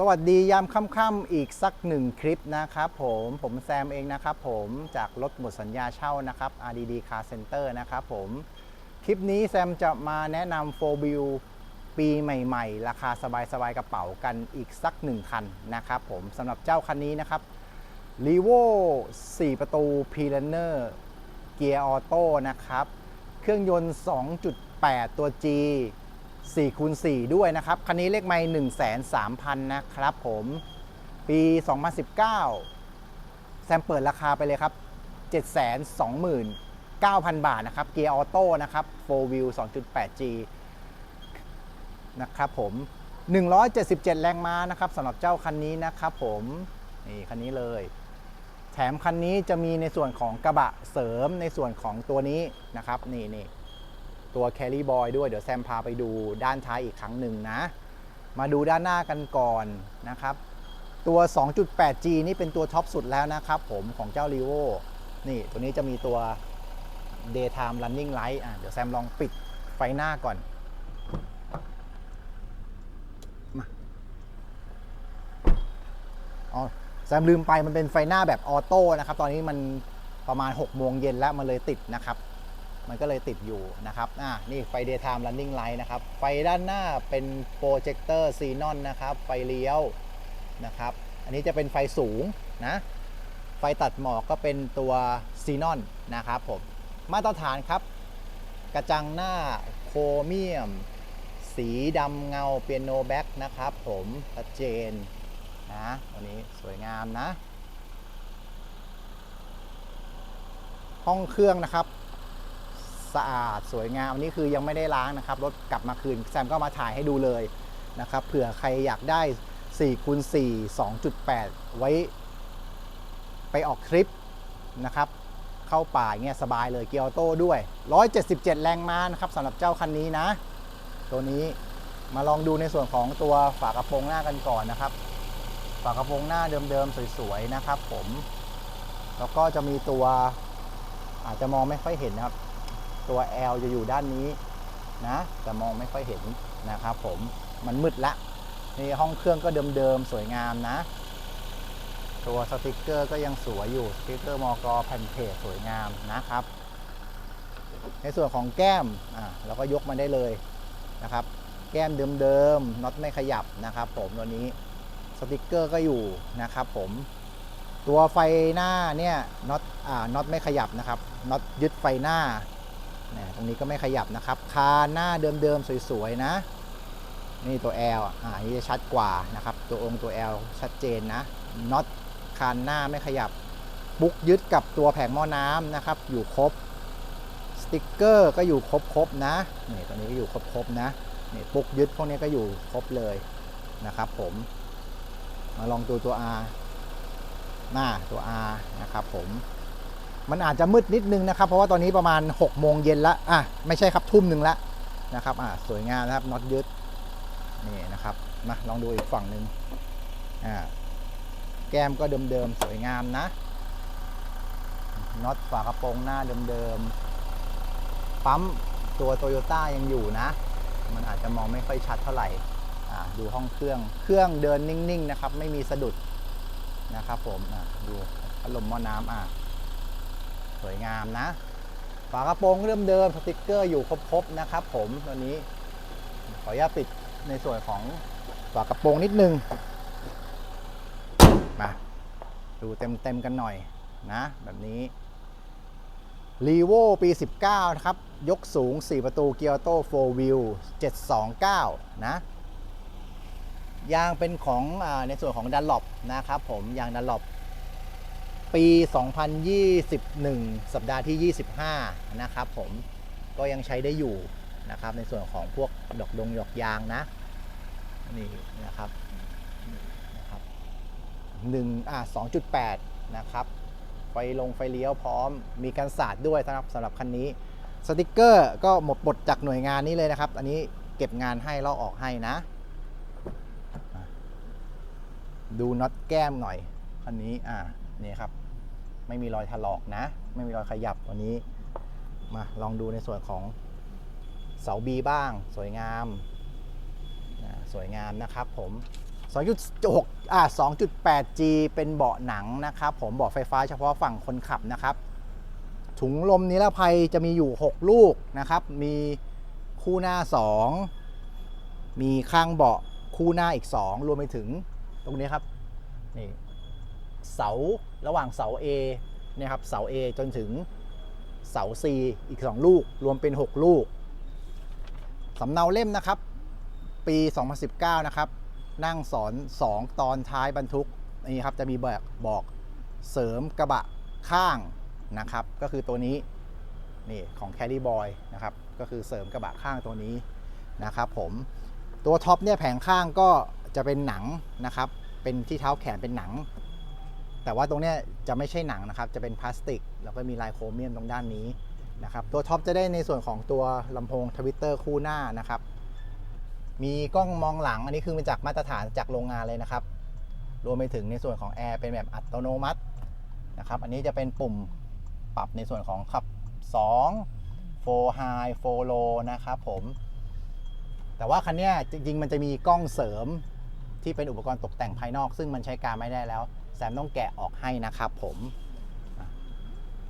สวัสดียามค่ำๆอีกสักหนึ่งคลิปนะครับผมผมแซมเองนะครับผมจากรถหมดสัญญาเช่านะครับ RDD Car Center นะครับผมคลิปนี้แซมจะมาแนะนำ4 View ปีใหม่ๆ ราคาสบายๆ กระเป๋ากันอีกสักหนึ่งคันนะครับผมสำหรับเจ้าคันนี้นะครับ r e v o 4ประตู p r e n e r เกียร์ออโต้นะครับ เครื่องยนต์ 2.8 ตัว G 4คูณ4ด้วยนะครับ คันนี้เลขไม่1 3 0 0 0 นะครับผมปี 2019 แซมเปิดราคาไปเลยครับ 729,000 บาทนะครับ เกียร์ออโต้นะครับ4 wheel 2.8G นะครับผม 177 แรงม้านะครับสำหรับเจ้าคันนี้นะครับผมนี่คันนี้เลย แถมคันนี้จะมีในส่วนของกระบะเสริมในส่วนของตัวนี้นะครับ นี่นี่ ตัว Carry Boy ด้วย เดี๋ยวแซมพาไปดูด้านท้ายอีกครั้งหนึ่งนะ มาดูด้านหน้ากันก่อนนะครับ ตัว 2.8G นี่เป็นตัวท็อปสุดแล้วนะครับผมของเจ้า r e v o นี่ตัวนี้จะมีตัว Daytime Running Light อะเดี๋ยวแซมลองปิดไฟหน้าก่อนมาอ๋อแซมลืมไปมันเป็นไฟหน้าแบบออโต้นะครับ ตอนนี้มันประมาณ6โมงเย็นแล้วมันเลยติดนะครับ มันก็เลยติดอยู่นะครับอ่านี่ไฟ daytime running light นะครับ ไฟด้านหน้าเป็นโปรเจคเตอร์ซีนอนนะครับ ไฟเลี้ยวนะครับ อันนี้จะเป็นไฟสูงนะ ไฟตัดหมอกก็เป็นตัวซีนอนนะครับผม มาตรฐานครับ กระจังหน้าโครเมียม สีดำเงาเปียโนแบ็กนะครับผมชัดเจนนะวันนี้สวยงามนะ ห้องเครื่องนะครับ สะอาดสวยงามอันนี้คือยังไม่ได้ล้างนะครับรถกลับมาคืนแซมก็มาถ่ายให้ดูเลยนะครับเผื่อใครอยากได้4คูณ4 2.8 ไว้ไปออกทริปนะครับเข้าป่าย่างเงี้ยสบายเลยเกียร์ออโต้ด้วย 177 แรงม้านะครับสำหรับเจ้าคันนี้นะ ตัวนี้มาลองดูในส่วนของตัวฝากระโปรงหน้ากันก่อนนะครับ ฝากระโปรงหน้าเดิมๆสวยๆนะครับ ผม แล้วก็จะมีตัวอาจจะมองไม่ค่อยเห็นนะครับ ตัว L จะอยู่ด้านนี้นะ แต่มองไม่ค่อยเห็นนะครับผมมันมืดละนี่ห้องเครื่องก็เดิมๆ สวยงามนะ ตัวสติกเกอร์ก็ยังสวยอยู่ สติกเกอร์มอกอแผ่นเพจสวยงามนะครับ ในส่วนของแก้มอ่าเราก็ยกมาได้เลยนะครับ แก้มเดิมๆน็อตไม่ขยับนะครับ ผมตัวนี้สติกเกอร์ก็อยู่นะครับ ผมตัวไฟหน้าเนี่ยน็อตอ่าน็อตไม่ขยับนะครับน็อตยึดไฟหน้า ตรงนี้ก็ไม่ขยับนะครับ คานหน้าเดิมๆสวยๆนะ นี่ตัว L อ่าอันนี้จะชัดกว่านะครับ ตัวองค์ตัว L ชัดเจนนะน็อตคานหน้าไม่ขยับ บุกยึดกับตัวแผงหม้อน้ำนะครับ อยู่ครบ สติกเกอร์ก็อยู่ครบๆนะ นี่ตัวนี้ก็อยู่ครบๆนะนี่ปุกยึดพวกนี้ก็อยู่ครบเลยนะครับผม มาลองดูตัว R หน้าตัว R นะครับผม มันอาจจะมืดนิดนึงนะครับ เพราะว่าตอนนี้ประมาณ6โมงเย็นละอะไม่ใช่ครับทุ่มหนึ่งละนะครับอะสวยงามนะครับน็อตยึดนี่นะครับมาลองดูอีกฝั่งหนึ่งอ่าแก้มก็เดิมๆสวยงามนะน็อตฝากระโปรงหน้าเดิมๆปั๊มตัวโตโยต้ายังอยู่นะ มันอาจจะมองไม่ค่อยชัดเท่าไหร่อ่าดูห้องเครื่องเครื่องเดินนิ่งๆนะครับ ไม่มีสะดุดนะครับผมอ่าดูพัดลมหม้อน้ำอะ สวยงามนะ ฝากระโปรงเริ่มเดิมสติกเกอร์อยู่ครบๆนะครับ ผมตัวนี้ ขออนุญาตปิดในส่วนของฝากระโปรงนิดนึงมาดูเต็มๆกันหน่อยนะ แบบนี้ r e v o ปี 19 นะครับ ยกสูง 4 ประตูเกียร์โต้4 wheel 729 นะ ยางเป็นของอในส่วนของดันล o ปนะครับผม ยางดันล o ปี 2021 สัปดาห์ที่ 25 นะครับผมก็ยังใช้ได้อยู่นะครับ ในส่วนของพวกดอกดงดอกยางนะ นี่นะครับนะครับหนึ่งอ่า2.8นะครับ ไฟลงไฟเลี้ยวพร้อมมีกันสาดด้วยสำหรับสำหรับคันนี้ สติกเกอร์ก็หมดบทจากหน่วยงานนี้เลยนะครับ อันนี้เก็บงานให้ลอกออกให้นะ ดูน็อตแก้มหน่อยคันนี้อ่า นี่ครับ ไม่มีรอยถลอกนะ ไม่มีรอยขยับตัวนี้ มาลองดูในส่วนของเสาบีบ้าง สวยงามสวยงามนะครับผม2.6อ่า 2.8G เป็นเบาะหนังนะครับ ผมเบาะไฟฟ้าเฉพาะฝั่งคนขับนะครับ ถุงลมนิรภัยจะมีอยู่ 6 ลูกนะครับ มีคู่หน้า 2 มีข้างเบาะคู่หน้าอีก 2 รวมไปถึงตรงนี้ครับ นี่ เสาระหว่างเสา A เนี่ยครับเสา A จนถึงเสา C อีก 2 ลูก รวมเป็น 6 ลูก สำเนาเล่มนะครับ ปี 2019 นะครับ นั่งสอน 2 ตอนท้ายบรรทุกนี่ครับจะมีบอกบอกเสริมกระบะข้างนะครับ ก็คือตัวนี้นี่ของ Caddy Boy นะครับ ก็คือเสริมกระบะข้างตัวนี้นะครับผมตัวท็อปเนี่ยแผงข้างก็จะเป็นหนังนะครับ เป็นที่เท้าแขนเป็นหนัง แต่ว่าตรงเนี้ยจะไม่ใช่หนังนะครับ จะเป็นพลาสติก แล้วก็มีลายโครเมียมตรงด้านนี้นะครับ ตัวท็อปจะได้ในส่วนของตัวลำโพงทวิตเตอร์คู่หน้านะครับ มีกล้องมองหลังอันนี้คือมาจากมาตรฐานจากโรงงานเลยนะครับ รวมไปถึงในส่วนของแอร์เป็นแบบอัตโนมัตินะครับ อันนี้จะเป็นปุ่มปรับในส่วนของขับ 2 4 high 4 low นะครับผม แต่ว่าคันนี้จริงๆ มันจะมีกล้องเสริมที่เป็นอุปกรณ์ตกแต่งภายนอก ซึ่งมันใช้การไม่ได้แล้ว แซมต้องแกะออกให้นะครับผม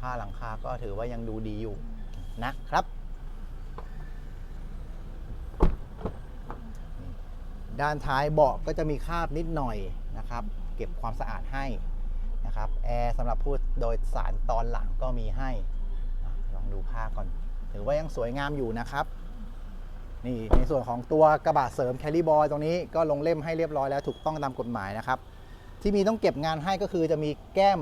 ผ้าหลังคาก็ถือว่ายังดูดีอยู่นะครับ ด้านท้ายเบาะก็จะมีคราบนิดหน่อยนะครับ เก็บความสะอาดให้นะครับแอร์สำหรับผู้โดยสารตอนหลังก็มีให้ลองดูผ้าก่อน ถือว่ายังสวยงามอยู่นะครับนี่ในส่วนของตัวกระบะเสริมแคลิบอยตรงนี้ก็ลงเล่มให้เรียบร้อยแล้วถูกต้องตามกฎหมายนะครับ ที่มีต้องเก็บงานให้ก็คือจะมีแก้ม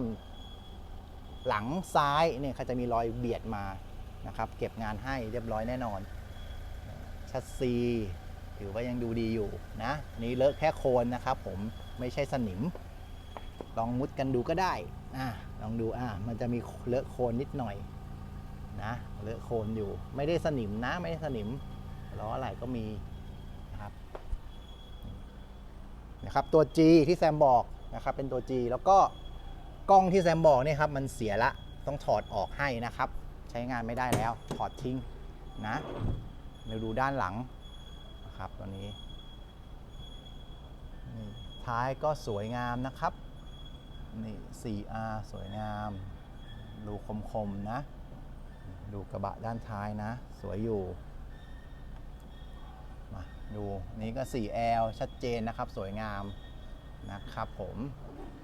หลังซ้ายเนี่ยเขาจะมีรอยเบียดมานะครับเก็บงานให้เรียบร้อยแน่นอน ชัดซีถือว่ายังดูดีอยู่นะนี่เลอะแค่โคนนะครับผมไม่ใช่สนิม ลองมุดกันดูก็ได้อะลองดูอะมันจะมีเลอะโคนนิดหน่อยนะเลอะโคนอยู่ไม่ได้สนิมนะไม่ได้สนิมล้ออะไรก็มีนะครับนะครับตัว G ที่แซมบอก นะครับเป็นตัว G แล้วก็กล้องที่แซมบอกเนี่ยครับมันเสียละต้องถอดออกให้นะครับ ใช้งานไม่ได้แล้วถอดทิ้งนะเดี๋ยวดูด้านหลังนะครับตัวนี้นี่ท้ายก็สวยงามนะครับนี่ 4R สวยงามดูคมๆนะ ดูกระบะด้านท้ายนะ สวยอยู่มาดูนี่ก็ 4L ชัดเจนนะครับ สวยงาม นะครับผม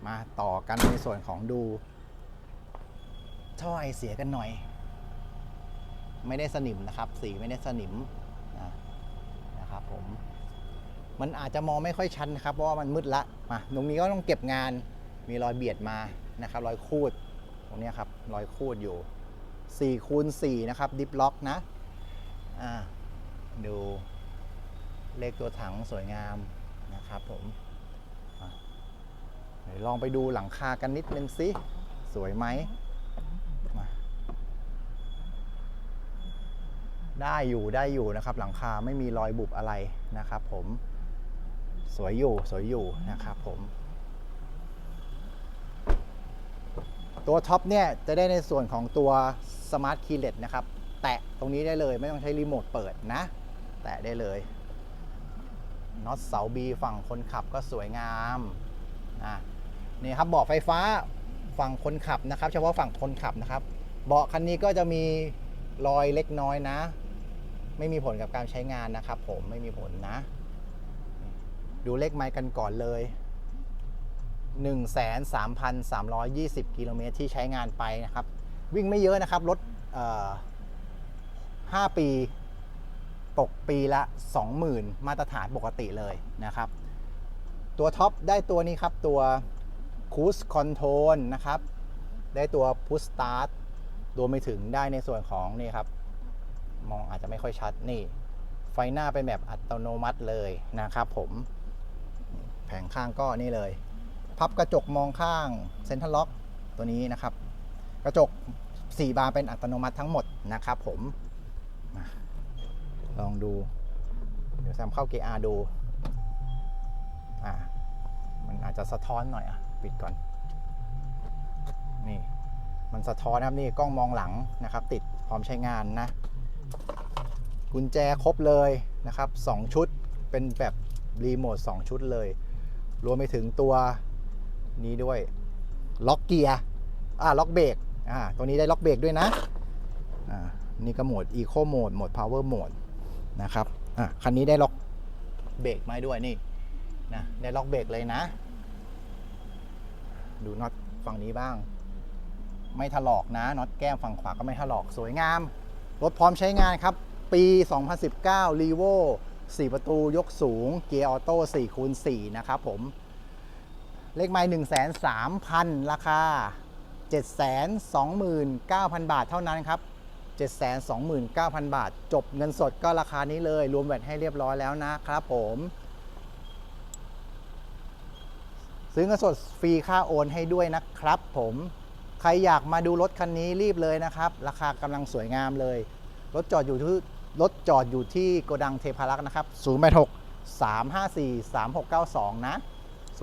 มาต่อกันในส่วนของดู ท่อไอเสียกันหน่อย ไม่ได้สนิมนะครับ สีไม่ได้สนิมนะนะครับผมมันอาจจะมองไม่ค่อยชัดนะครับเพราะว่ามันมืดละมาตรงนี้ก็ต้องเก็บงานมีรอยเบียดมานะครับ รอยคูดตรงนี้ครับรอยคูดอยู่4คูณ4นะครับดิฟล็อกนะอ่าดูเลขตัวถังสวยงามนะครับผม ลองไปดูหลังคากันนิดนึงสิ สวยไหมมาได้อยู่ได้อยู่นะครับ หลังคาไม่มีรอยบุบอะไรนะครับผมสวยอยู่สวยอยู่นะครับผม ตัวท็อปเนี่ยจะได้ในส่วนของตัว Smart Keyless นะครับ แตะตรงนี้ได้เลยไม่ต้องใช้รีโมทเปิดนะ แตะได้เลยน็อตเสาบีฝั่งคนขับก็สวยงามอะ นี่ครับเบาะไฟฟ้าฝั่งคนขับนะครับ เฉพาะฝั่งคนขับนะครับเบาะคันนี้ก็จะมีรอยเล็กน้อยนะ ไม่มีผลกับการใช้งานนะครับ ผมไม่มีผลนะ ดูเลขไมล์กันก่อนเลย 13,320 กิโลเมตรที่ใช้งานไปนะครับ วิ่งไม่เยอะนะครับ รถ5 ปี ตกปีละ 20,000 มาตรฐานปกติเลยนะครับ ตัวท็อปได้ตัวนี้ครับตัว Cruise Control นะครับ ได้ตัว Push Start รวมไปถึงได้ในส่วนของนี่ครับ มองอาจจะไม่ค่อยชัดนี่ ไฟหน้าเป็นแบบอัตโนมัติเลยนะครับผม แผงข้างก็นี่เลย พับกระจกมองข้างเซ็นทรัลล็อกตัวนี้นะครับ กระจก 4 บานเป็นอัตโนมัติทั้งหมดนะครับผม ลองดู เดี๋ยวแซมเข้า GR ดู อ่า มันอาจจะสะท้อนหน่อยอะ ปิดก่อน นี่ มันสะท้อนนะครับนี่กล้องมองหลังนะครับ ติดพร้อมใช้งานนะ กุญแจครบเลยนะครับ 2 ชุดเป็นแบบรีโมท2 ชุดเลย รวมไปถึงตัวนี้ด้วยล็อกเกียร์อ่าล็อกเบรกอ่าตัวนี้ได้ล็อกเบรกด้วยนะอ่านี่ก็โหมด Eco Mode โหมด Power Mode นะครับอะคันนี้ได้ล็อกเบรกมาให้ด้วยนี่นะได้ล็อกเบรกเลยนะ ดูน็อตฝั่งนี้บ้าง ไม่ถลอกนะน็อตแก้มฝั่งขวาก็ไม่ถลอกสวยงาม รถพร้อมใช้งานครับ ปี 2019 r e v o 4 ประตูยกสูง เกียร์ออโต้4คูณ4นะครับผม เลขไมล์1 3 0 0 0 ราคา 729,000 บาทเท่านั้นครับ 729,000 บาท จบเงินสดก็ราคานี้เลย รวมแวตให้เรียบร้อยแล้วนะครับผม ซื้อเงินสดฟรีค่าโอนให้ด้วยนะครับ ผมใครอยากมาดูรถคันนี้รีบเลยนะครับ ราคากำลังสวยงามเลย รถจอดอยู่ที่รถจอดอยู่ที่โกดังเทพารักษ์นะครับ 086 354 3692 นะ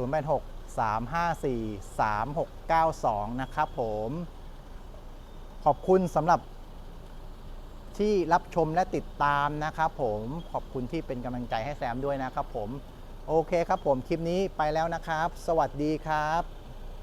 086 354 3692 นะครับผม ขอบคุณสำหรับที่รับชมและติดตามนะครับผม ขอบคุณที่เป็นกำลังใจให้แซมด้วยนะครับผม โอเคครับผมคลิปนี้ไปแล้วนะครับ สวัสดีครับ